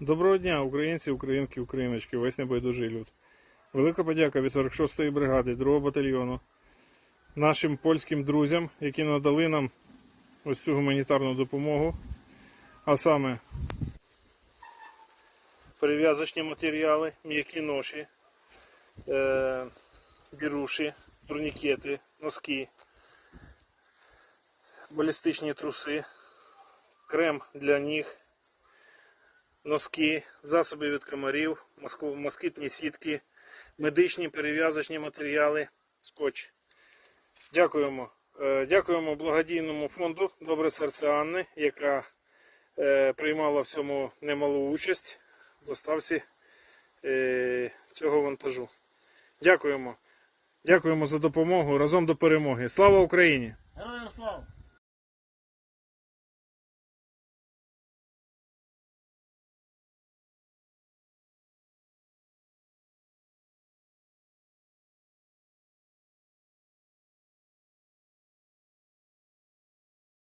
Доброго дня, українці, українки, україночки, весь небайдужий люд. Велика подяка від 46-ї бригади 2-го батальйону нашим польським друзям, які надали нам ось цю гуманітарну допомогу, а саме перев'язочні матеріали, м'які ноші, е- біруші, турнікети, носки, балістичні труси, крем для ніг носки, засоби від комарів, москітні сітки, медичні перев'язочні матеріали, скотч. Дякуємо. Е, Дякуємо благодійному фонду Добре серце Анни, яка е, приймала в цьому немалу участь в доставці е, цього вантажу. Дякуємо. Дякуємо за допомогу. Разом до перемоги. Слава Україні! Героям слава!